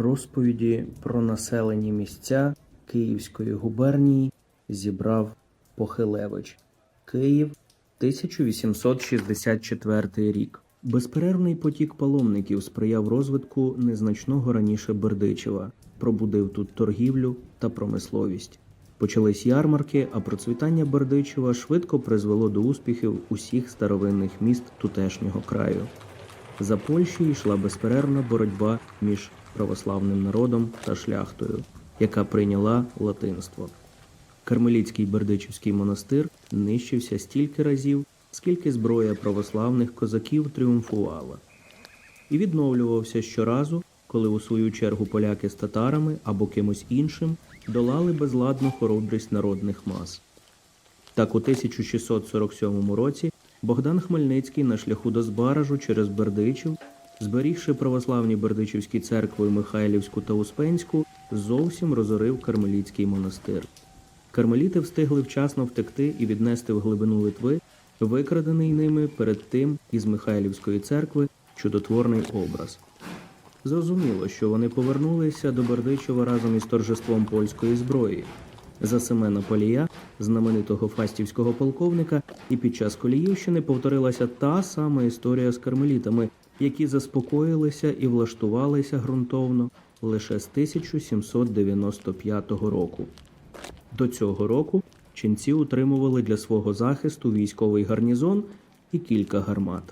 розповіді про населені місця Київської губернії зібрав Похилевич. Київ, 1864 рік. Безперервний потік паломників сприяв розвитку незначного раніше Бердичева, пробудив тут торгівлю та промисловість. Почались ярмарки, а процвітання Бердичева швидко призвело до успіхів усіх старовинних міст тутешнього краю. За Польщі йшла безперервна боротьба між православним народом та шляхтою, яка прийняла латинство. Кармеліцький Бердичівський монастир нищився стільки разів, скільки зброя православних козаків тріумфувала, і відновлювався щоразу, коли у свою чергу поляки з татарами або кимось іншим долали безладну хоробрість народних мас. Так у 1647 році Богдан Хмельницький на шляху до Збаражу через Бердичів, зберігши православні Бердичівські церкви Михайлівську та Успенську, зовсім розорив Кармеліцький монастир. Кармеліти встигли вчасно втекти і віднести в глибину Литви, викрадений ними перед тим із Михайлівської церкви чудотворний образ. Зрозуміло, що вони повернулися до Бердичева разом із торжеством польської зброї. За Семена Полія, знаменитого фастівського полковника, і під час Коліївщини повторилася та сама історія з кармелітами, які заспокоїлися і влаштувалися ґрунтовно лише з 1795 року. До цього року ченці утримували для свого захисту військовий гарнізон і кілька гармат.